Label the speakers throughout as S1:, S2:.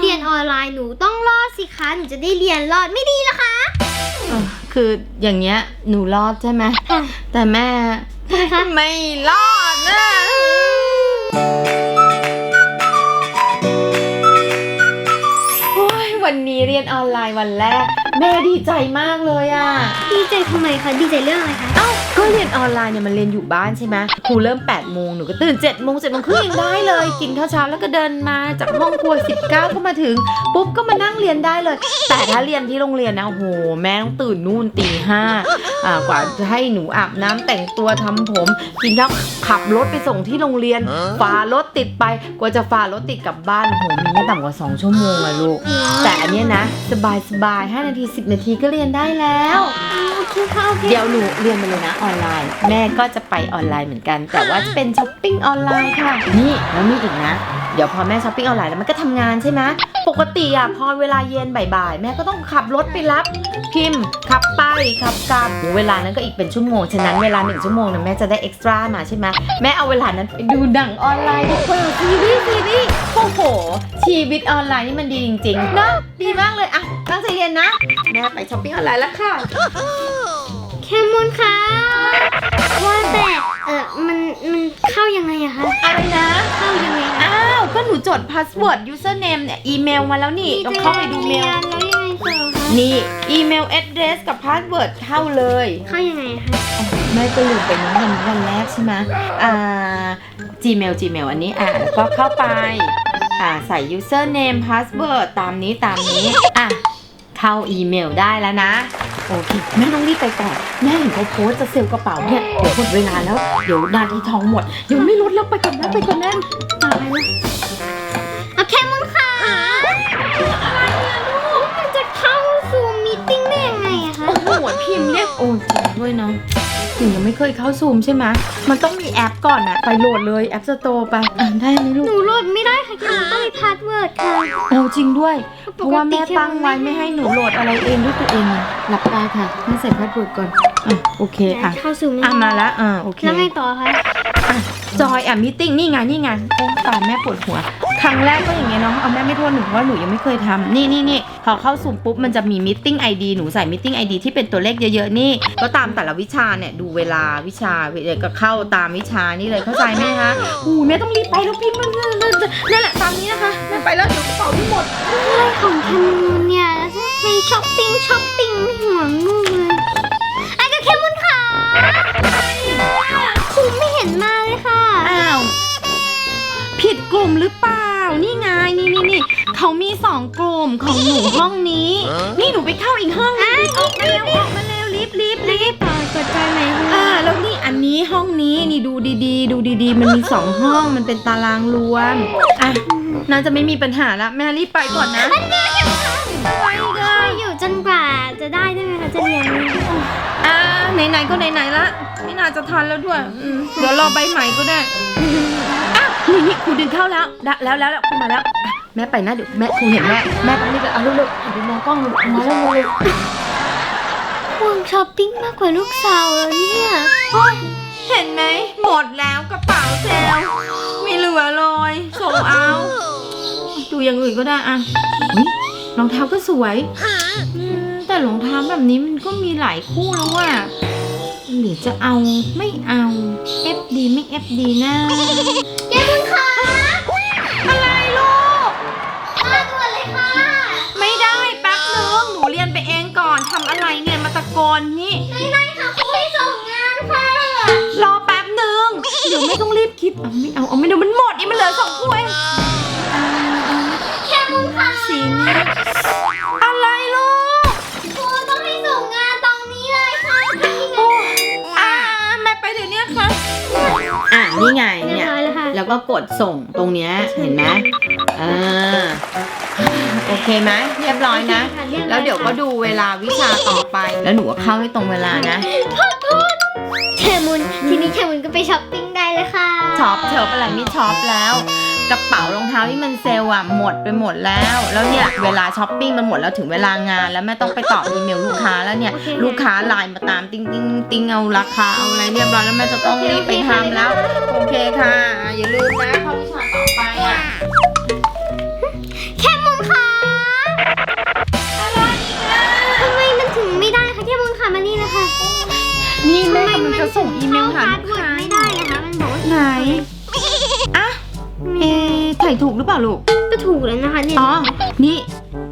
S1: เรียนออนไลน์หนูต้องรอดสิคะหนูจะได้เรียนรอดไม่ดีเหรอคะ
S2: เออคืออย่างเงี้ยหนูรอดใช่ไหม
S1: ค่ะ
S2: แต่แม่
S1: นะคะ
S2: ไม่รอดนะโอ้ยวันนี้เรียนออนไลน์วันแรก แม่ดีใจมากเลยอะ
S1: ดีใจทำไมคะดีใจเรื่องอะไรคะ
S2: เอ้าก็เรียนออนไลน์เนี่ยมันเรียนอยู่บ้านใช่ไหมครูเริ่ม8ปดโมงหนูก็ตื่น7จ็ดโมงเจ็ดโมงครึ่งยังได้เลย กินข้าวเช้าแล้วก็เดินมาจากห้องครัว19ก็มาถึง ปุ๊บก็มานั่งเรียนได้เลย แต่ถ้าเรียนที่โรงเรียนนะโหแม่ต้องตื่นนู่นตีห้าอ่ากว่าจะให้หนูอาบน้ำแต่งตัวทำผมกินข้าวขับรถไปส่งที่โรงเรียนฝ่ารถติดไปกว่าจะฝ่ารถติดกลับบ้านโหมีไม่ต่ำกว่า 2 ชั่วโมงอะลูกแต่อันเนี้ยนะ สบายสบาย5นาที 10 นาทีก็เรียนได้แล้ว
S1: เคค่ะโอเดี๋
S2: ยวหนูเรียนไปเลยนะออนไลน์ แม่ก็จะไปออนไลน์เหมือนกัน แต่ว่าจะเป็นช้อปปิ้งออนไลน์ค่ะ นี่แล้วมีอีกนะ เดี๋ยวพอแม่ช้อปปิ้งออนไลน์แล้วมันก็ทำงานใช่ไหมปกติอะพอเวลาเย็นบ่ายๆ แม่ก็ต้องขับรถไปรับ พิมพ์ ขับไปขับกลับโหเวลานั้นก็อีกเป็นชั่วโมง ฉะนั้นเวลาหนึ่งชั่วโมงนะแม่จะได้เอ็กซ์ตร้ามาใช่ไหมแม่เอาเวลานั้นไปดูหนังออนไลน์ดีกว่าซีรีส์ซีรีส์ ชีวิตออนไลน์นี่มันดีจริงๆเนอะดีมากเลยอะตั้งใจเรียนนะแม่ไปช้อปปิ้งออนไลน์แล้วค่ะ
S1: แคมูลคะว่าแต่เออมันมันเข้ายังไงอะคะ
S2: อะไรนะ
S1: เข้ายังไงคะ
S2: อ้าวก็หนูจดพาสเวิร์ด username เนี่ยอีเมลมาแล้วนี่ต้องเข้าไปดูเมล
S1: แล้วยังไงต่อคะ
S2: นี่อีเมล address กับพาสเวิร์ดเข้าเลย
S1: เข้ายังไงคะ
S2: แม่ก็ลืมไปนะวันนี้วันแรกใช่ไหมอ่า Gmail Gmail อันนี้อะแล้วก็เข้าไป อ่าใส่ username password ตามนี้ตามนี้ อะ เข้าอีเมลได้แล้วนะ โอเค แม่ต้องรีบไปก่อน แม่เห็นเขาโพสต์จะเซลล์กระเป๋าเนี่ย เดี๋ยวหมดเวลาแล้ว เดี๋ยวนาทีทองหมดเดี๋ยวไม่ลดแล้วไปก่อนนะไปก่อนนะ
S1: ต่อไปนะเอาแคมูลค่ะอะไรอะลูกมันจะเข้าซูมมีติ้งได้ยังไงอะคะ
S2: โอ้โหพิมพ์เนี่ยโอ้จริงด้วยเนาะ ถึงยังไม่เคยเข้าซูมใช่ไหมมันต้องมีแอปก่อนอะไปโหลดเลยแอปสโตร์ไปอ่านได้ไหมลู
S1: ห
S2: ก
S1: นูโหลดไม่ได้ค่ะแคมูลต้องมีพาสเวิร์ดค่ะ
S2: เอาจริงด้วย เพ
S1: ป
S2: ราะ
S1: ก
S2: ว่า
S1: ติ
S2: แม่ตั้งไว้ไม่ให้หนูโหลดอะไรเองด้วยตัวเองอะหลับตาค่ะแม่ใส่พาสเวิร์ดก่อนอะโอเคอะ
S1: เข้าซูม
S2: อะมาแล้วอะโอเค
S1: แล้วไงต่อคะ
S2: อะ จอยอะมิติ้งนี่ไงนี่ไงโอ้ตายแม่ปวดหัว ครั้งแรกก็อย่างเงี้ยเนาะเอาแม่ไม่โทษหนูเพราะว่าหนูยังไม่เคยทำนี่นี่นี่พอเข้าซูมปุ๊บมันจะมีมิติ้งไอดีหนูใส่มิติ้งไอดีที่เป็นตัวเลขเยอะๆนี่ ก็ตามแต่ละวิชาเนี่ยดูเวลาวิชาเดี๋ยวก็เข้าตามวิชานี่เลยเข้าใจไหมคะอู้แม่ต้องรีบไปแล้วพิมพ์มันนั่นแหละตามนี้นะคะแม่ไปแล้วเดี๋ยวกระเป๋าไม่หมด
S1: อะไรของแคมูลเนี่ยไปช้อปปิ้งช้อปปิ้งไม่ห่วงลูก มี
S2: สองกลุ่มของหนูห้องนี้ นี่หนูไปเข้าอีกห้องนึงออกมาเร็วออกมาเร็วรีบรีบรีบ
S1: ต่อกดใจไหม
S2: อ่าแล้วนี่อันนี้ห้องนี้นี่ดูดีๆ ดูดีๆ มันมีสองห้องมันเป็นตารางรวมอะน่าจะไม่มีปัญหาละแม่รีบไปก่อนนะ
S1: ไปเลยอยู่จนกว่าจะได้ได้ไหมคะจะเรียน
S2: อ่าไหนๆก็ไหนๆละไม่น่าจะทันแล้วด้วยอืมเดี๋ยวรอใบใหม่ก็ได้อะนี่นี่ครูดึงเข้าแล้วได้แล้วแล้วแล้วครูมาแล้วอะ แม่ไปนะเดี๋ยวแม่ครูเห็นแม่แม่ต้องรีบไปเอาลูกๆหันไปมองกล้องลูกมาแล้วเร็วๆ
S1: ห่วงช้อปปิ้งมากกว่าลูกสาวแล้วเนี่ย
S2: เห็นไหม หมดแล้วกระเป๋าเซลลไม่เหลือเลยส่งเอา ดูอย่างอื่นก็ได้อะอุ๊ยรองเท้าก็สวยอืมแต่รองเท้าแบบนี้มันก็มีหลายคู่แล้วอะหรือจะเอาไม่เอา FD ไม่ FD นะ
S1: แกบุญค่ะะ
S2: โกนนี่
S1: ไม่ได้ค่ะครูให้ส่งงานค่ะ
S2: รอแป๊บนึงเดี๋ยวไม่ต้องรีบคิดเอาไม่เอาเอาไม่เดี๋ยวมันหมดนี่มันเหลือสองคู่เองเอาเอา
S1: แกบุญค่ะ
S2: สีนี้อะไรลูก
S1: ครูต้องให้ส่งงานตรงนี้เลยค่ะทำยังไง
S2: อ่าแม่ไปเดี๋ยวเนี้ยค่ะอ่านี่ไง
S1: เรียบ
S2: เนี่ย
S1: ร้อยแล้วค่ะ
S2: แล้วก็กดส่งตรงเนี้ยเห็นไหมอ่า โอเคไหมเรียบร้อยนะ แล้วเดี๋ยวก็ดูเวลาวิชาต่อไป แล้วหนูก็เข้าให้ตรงเวลานะ
S1: แคมุนทีนี้แคมุนก็ไปช้อปปิ้งได้เลยค่ะ
S2: ช็อปเธออะไรไม่ช็อปแล้วกระเป๋ารองเท้าที่มันเซลล์อะหมดไปหมดแล้ว แล้วเนี่ยเวลาช้อปปิ้งมันหมดแล้วถึงเวลางาน แล้วแม่ต้องไปตอบอีเมลลูกค้าแล้วเนี่ย
S1: โอเค
S2: ลูกค้าไลน์มาตามติ้งติ้งติ้งเอาราคาเอาอะไรเรียบร้อยแล้วแม่จะต้องรีบไปทำแล้ว โอเคค่ะ อย่าลืมนะเข้าวิชาต่อไปอะ เมลหา
S1: พา
S2: ลู
S1: ส
S2: ก
S1: เวิร์ด
S2: ค้า
S1: ไม่ได้นะคะมันบอกว่า
S2: ไหนอะเอะใส่ถูกหรือเปล่าลูก
S1: ก็ถูกแล้วนะคะเนี่ย
S2: อ๋อนี่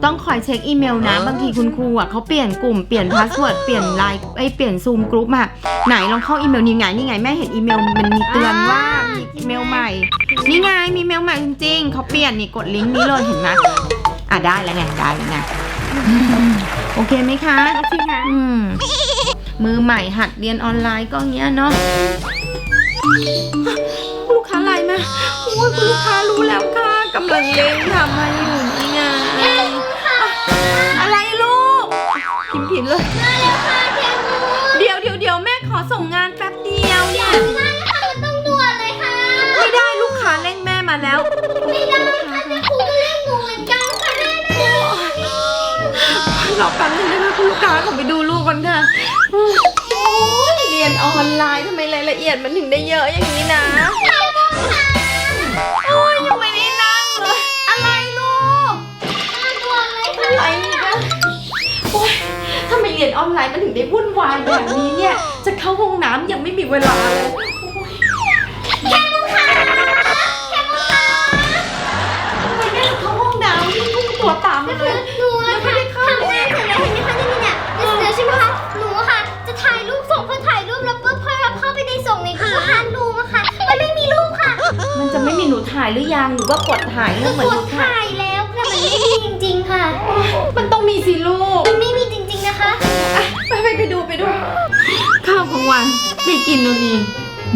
S2: ต้องคอยเช็คอีเมลนะ บางทีคุณครูอะเขาเปลี่ยนกลุ่มเปลี่ยนพาสเวิร์ดเปลี่ยนไลน์ไอยเปลี่ยนซูมกรุ๊ปอะไหนลองเข้าอีเมลนี่ไงนี่ไงแม่เห็นอีเมลมันมีเตือนว่ามีอีเมลใหม่ นี่ไงมีเมลใหม่จริงๆเขาเปลี่ยนนี่กดลิงก์นี้เลยเห็นไหมอะได้แล้วไงได้แล้วไงอืมโอเคไหมคะ
S1: โอเคค่ะ
S2: อืม มือใหม่หัดเรียนออนไลน์ก็เงี้ยเนาะคุณลูกค้าไลน์มาโอ้ยคุณลูกค้ารู้แล้วค่ะกำลังเล่นทำอะไรอยู่นี่ไงอะไรลูกพิมพ์ผิดเลย
S1: มาแล้วค่ะแคมูน
S2: เดี๋ยวเดี๋ยวเดี๋ยวแม่ขอส่งงานแป๊บเดียวเนี่ย
S1: ไม่ได้นะคะมันต้องด่วนเลยค่ะ
S2: ไม่ได้ลูกค้าเร่งแม่มาแล้ว
S1: ไม่ได้ค่ะแม่ครูก็เล่นหนูเหมือนกันค่ะแม่แม่
S2: รอแป๊บนึงนะคะคุณลูกค้าขอไปดูลูกก่อน ค่ะเรียนออนไลน์ทำไมรายละเอียดมันถึงได้เยอะอย่างนี้นะโอ้ยยังไม่ได้นั่งเลยอะไรลูก
S1: ตัวอะไรคะ
S2: อะไรอีกอะโอ้ยทำไมเรียนออนไลน์มันถึงได้วุ่นวายแบบนี้เนี่ย จะเข้าห้องน้ำยังไม่มีเวลาเลย
S1: จะไม่มี
S2: หนูถ่ายหรือยังหนูก็กดถ่ายเรื่องเหมือน
S1: ก
S2: ห
S1: ด
S2: นูถ่าย
S1: ถ่ายแล้วแต่มันไม่มีจริงๆค่ะ
S2: มันต้องมีสิลูก
S1: มันไม่มีจริงๆนะคะ
S2: อะไปไปไปดูไปดู ข้าวกลางวันไปกินนู่นนี่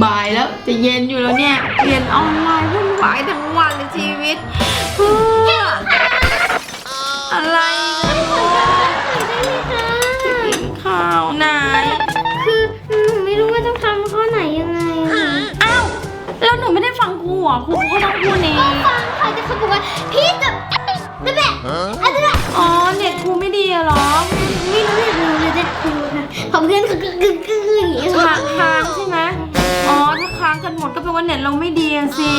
S2: บ่ายแล้วจะเย็นอยู่แล้วเนี่ยเรียนออนไลน์วุ่นวายทั้งวันเลยชีวิตเพื่ออะไรกันลูก ฟังครูเหรอครูก็ต้องพูดเอง
S1: ก็ฟังค่ะแต่เขาบอกว่าพี่จะนั่นแหละอันนั้นแหละ
S2: อ๋อเน็ตครูไม่ดีอะเหรอ
S1: ไม่รู้อยากรู้เลยจะครูค่ะพอเพื่อนเขากึกกึกกึกอย่างเงี้ย
S2: ค้างค้างใช่ไหมอ๋อถ้าค้างกันหมดก็แปลว่าเน็ตเราไม่ดีอะสิ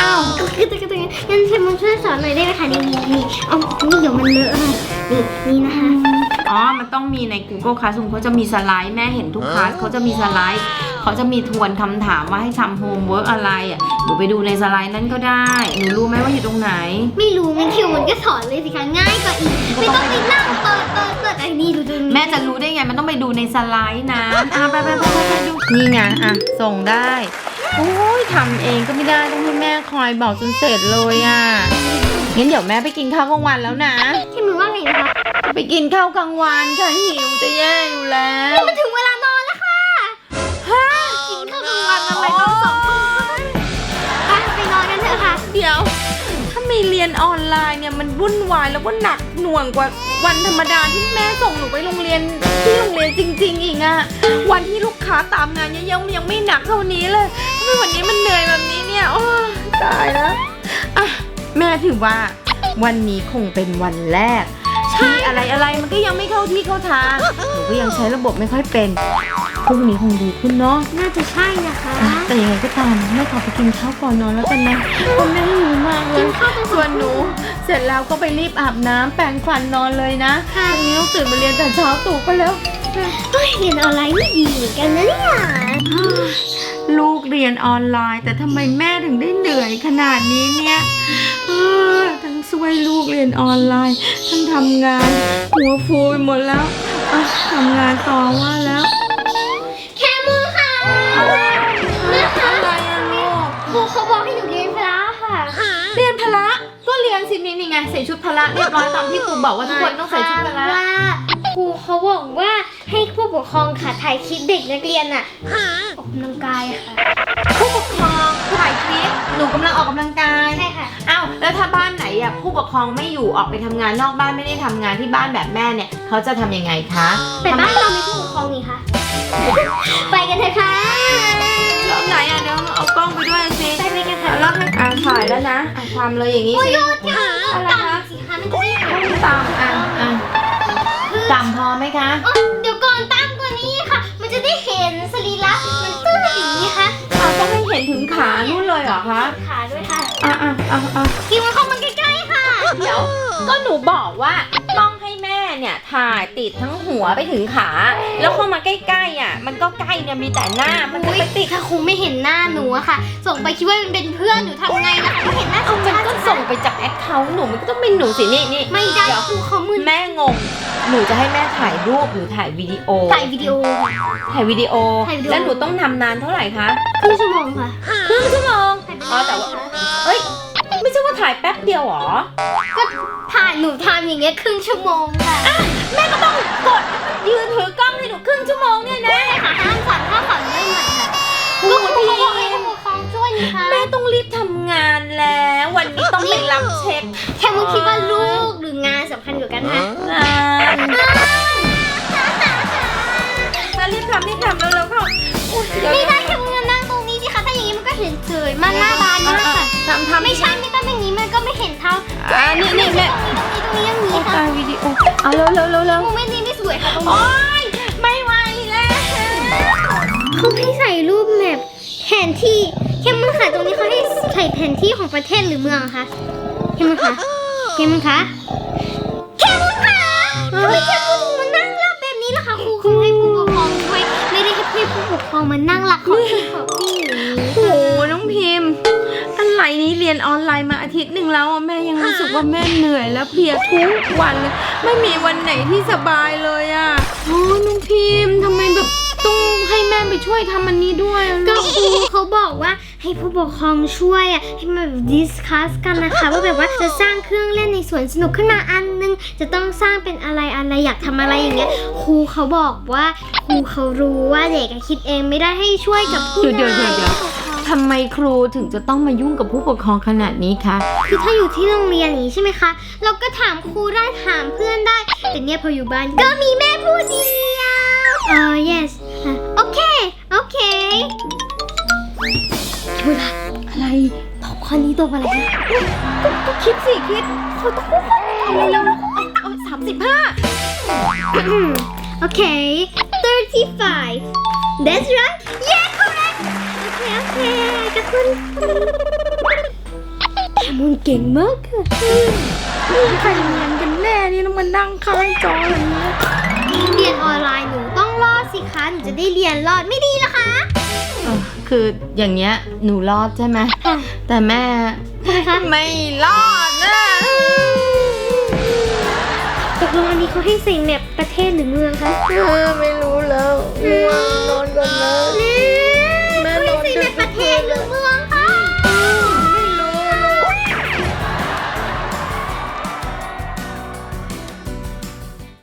S2: อ้าว
S1: ก็คือตะกตะงั้นเทมอนช่วยสอนหน่อยได้ไหมคะนี่นี่นี่เอานี่เดี๋ยวมันเลอะค่ะนี่นี่นะคะ
S2: อ๋อ มันต้องมีใน Google Classroom เขาจะมีสไลด์แม่เห็นทุกคลาสเขาจะมีสไลด์เขาจะมีทวนคำถามว่าให้ทำโฮมเวิร์กอะไรอะหนูไปดูในสไลด์นั้นก็ได้หนูรู้ไหมว่าอยู่ตรงไหน
S1: ไม่รู้งั้นเทมอนก็สอนเลยสิคะง่ายกว่าอีก ไม่ต้องไปนั่งเปิดเปิดเปิดไอ้นี่ดูดู
S2: แม่จะรู้ได้ไงมันต้องไปดูในสไลด์นะอะไปไปไปไปไปดูนี่ไงอะส่งได้โอ้ยทำเองก็ไม่ได้ต้องให้แม่คอยบอกจนเสร็จเลยอะงั้นเดี๋ยวแม่ไปกินข้าวกลางวันแล้วนะ
S1: เทมอนว่าไงนะคะ
S2: ไปกินข้าวกลางวันค่ะหิวจะแย่อยู่แล้ว
S1: มันถึงเวลานอนแล้วค่ะ
S2: ฮะกินข้าวกลางวันอะไรต้องสองทุ่ม
S1: ไปไปนอนกันเถอะค่ะ
S2: เดี๋ยว ถ้าไม่เรียนออนไลน์เนี่ยมันวุ่นวายแล้วก็หนักหน่วงกว่าวันธรรมดาที่แม่ส่งหนูไปโรงเรียนที่โรงเรียนจริง ๆ อีกอะวันที่ลูกค้าตามงานเยอะๆมันยังไม่หนักเท่านี้เลยทำไมวันนี้มันเหนื่อยแบบนี้เนี่ยโอ้ยตายแล้วอะแม่ถือว่าวันนี้คงเป็นวันแรก ที่อะไรอะไรๆมันก็ยังไม่เข้าที่เข้าทางหนูก็ยังใช้ระบบไม่ค่อยเป็นพรุ่งนี้คงดีขึ้นเนาะ
S1: น่าจะใช่นะคะ
S2: แต่ยังไงก็ตามแม่ขอไปกินข้าวก่อนนอนแล้วกันนะเพราะแม่หิวมากเล
S1: กิ
S2: ย
S1: นข้าวไป
S2: ส่วนหนูเสร็จแล้วก็ไปรีบอาบน้ำแปรงฟันนอนเลยนะพรุ่งนี้ต้องตื่นมาเรียนแต่เช้าตู่ไปแล้ว
S1: เฮ้ยเรียนออนไลน์นี่ดีเหมือนกันนะเนี่ย
S2: ลูกเรียนออนไลน์ แต่ทำไมแม่ถึงได้เหนื่อยขนาดนี้เนี่ย รียนออนไลน์ทั้งทำงาน หัวฟูไปหมดแล้วอะทำงานต่อว่าแล้ว
S1: แคมูนค่ะแม่คะ
S2: อะไรอะลูก
S1: ครูเขาบอกให้หนูเรียนพละค่ะ
S2: เรียนพละก็เรียนสินี่นี่ไงใส่ชุดพละเรียบร้อยตามที่ครูบอกว่าทุกคนต้องใส่ชุดพละ
S1: ว่าครูเขาบอกว่าให้ผู้ปกครองค่ะถ่ายคลิปเด็กนักเรียนอะออกกำลังกายอะค่ะ
S2: ผู้ปกครอง ถ่ายคลิปหนูกำลังออกกำลังกาย
S1: ใช่ค่ะ
S2: อ้าวแล้วถ้าบ้านไหนอะผู้ปกครองไม่อยู่ออกไปทำงานนอกบ้านไม่ได้ทำงานที่บ้านแบบแม่เนี่ยเขาจะทำยังไงคะ
S1: แต่บ้านเรามีผู้ปกครองนี่ค่ะไปกันเถอะค่ะ
S2: แล้วไหนอะเดี๋ยวเอากล้องไปด้วยสิ
S1: ไปไปกันเถอะ
S2: แล้วให้อ่าถ่ายแล้วนะอะทำเลยอย่างนี้
S1: โอ้ย
S2: สิ
S1: หยุดอย่าต้องต่ำสิคะมันจะไม่หาย
S2: ตามอะ คะขา
S1: ด้วยค่ะ
S2: อะอะอะอะ
S1: กินมันเข้ามาใกล้ๆค่ะ
S2: เดี๋ยว ก็หนูบอกว่าต้องให้แม่เนี่ยถ่ายติดทั้งหัวไปถึงขา แล้วเข้ามาใกล้ๆอะ มันก็ใกล้เนี่ยมีแต่หน้า มันจะไปติด
S1: ถ้าครูไม่เห็นหน้าหนูอะค่ะ ส่งไปคิดว่ามันเป็นเพื่อนหนูทำ เคา
S2: ท์หนูมันก็ต้องเป็นหนูสินี่นี่
S1: ไม่ได้
S2: เดี๋ยว
S1: ครูเขามึน
S2: แม่งง หนูจะให้แม่ถ่ายรูปหรือถ่ายวิดีโอ
S1: ถ่ายวิดีโอ
S2: ถ่ายวิดีโอ
S1: ถ่ายวิดีโอ
S2: แล้วหนูต้องทำนานเท่าไหร่คะ
S1: ครึ่งชั่วโมงค่ะ
S2: ครึ่งชั่วโมง
S1: ถ่ายวิดี
S2: อ๋
S1: โอ
S2: อแต่ว่าเอ้ย ไม่ใช่ว่าถ่ายแป๊บเดียวเหรอ
S1: ก็ถ่ายหนูทำอย่างเงี้ยครึ่งชั่วโมงค่ะ
S2: แม่ก็ต้องกดยืนถือกล้องให้หนูครึ่งชั่วโมงเนี่ยนะ
S1: แค่มึงคิดว่าลูกหรืองานสำคัญกว่ากันนะ
S2: งานมารีบทำรีบทำแล้วแล้วเข้าโอ้ยเดี๋ยว
S1: ไม่ได้แค่มึงมานั่งตรงนี้สิคะถ้าอย่างนี้มันก็เห็นเฉยมันหน้าบานมากค่ะ
S2: ทำทำ
S1: ไม่ใช่ไม่ต้องอย่างนี้มันก็ไม่เห็นเท่า
S2: อ่านี่นี่แม่
S1: ตรงนี้ตรงนี้ตรงนี้อย่างนี้
S2: โอ้
S1: ค่ะ
S2: ตายวิดีโอเอาเร็วเร็วเร็วเร็ว
S1: มึงไม่นี่ไม่สวยค่ะตรง
S2: โอ๊
S1: นี้
S2: ยไม่ไหวแล้ว
S1: เขาให้ใส่รูปแมพแผนที่แค่มึงค่ะตรงนี้เขาให้ใส่แผนที่ของประเทศหรือเมืองคะ แค่มึงคะแค่มึงคะแค่มึงคะทำไมแค่มึงมานั่งรับแบบนี้ล่ะคะครูเขาให้ผู้ปกครองช่วยไม่ได้ให้ผู้ปกครองมานั่งรับของที่ของที่อย่างนี้
S2: โอ้โหน้องพิมพ์ อะไรนี้เรียนออนไลน์มาอาทิตย์หนึ่งแล้วอะแม่ยังรู้สึกว่าแม่เหนื่อยและเพลียทุกวันเลยไม่มีวันไหนที่สบายเลยอะโอ้น้องพิมพ์ทำไมแบบต้องให้แม่ไปช่วยทำอันนี้ด้วยอะ
S1: ก็
S2: ลูก
S1: ครูเขาบอกว่า ให้ผู้ปกครองช่วยอะให้มาแบบดิสคัสกันนะคะว่าแบบว่าจะสร้างเครื่องเล่นในสวนสนุกขึ้นมาอันนึง จะต้องสร้างเป็นอะไรอะไรอยากทำอะไรอย่างเงี้ยครูเขาบอกว่าครูเขารู้ว่าเด็กอะคิดเองไม่ได้ให้ช่วยกับผู้
S2: เดี๋ยว
S1: ให
S2: เดี๋ยว
S1: ญ่
S2: เดี๋ยวเดี๋ยวทำไมครูถึงจะต้องมายุ่งกับผู้ปกครองขนาดนี้คะ
S1: คือถ้าอยู่ที่โรงเรียนอย่างนี้ใช่ไหมคะ เราก็ถามครูได้ถามเพื่อนได้ แต่เนี่ยพออยู่บ้านก็มีแม่ผู้เดียวเออ yes อะโอเค โอเค ดูละ
S2: อะไร
S1: ตอบข้อนี้ตัวอะไรนะ
S2: ก็คิดสิคิดเขาต้องพูดอะไรเร็วๆเอาสามสิบห้า
S1: okay 35 that's right yeah correct okay okay กระคุณแคมุนเก่งมากค่ะ
S2: ใครเรียนกันแน่นี่ต้องมานั่งข้างจออย่างนี้
S1: เรียนออนไลน์หนูต้องรอดสิคะหนูจะได้เรียนรอดไม่ดีเหรอคะ
S2: เออ คืออย่างเงี้ยหนูรอดใช่ไหม
S1: ค่ะ
S2: แต่แม่
S1: ทำไมคะ
S2: ไม่รอดนะ
S1: ตกลงอันนี้เขาให้ใส่แมปประเทศหรือเมืองคะ
S2: เออไม่รู้แล้วง่วงนอนก่อนนะ
S1: อืม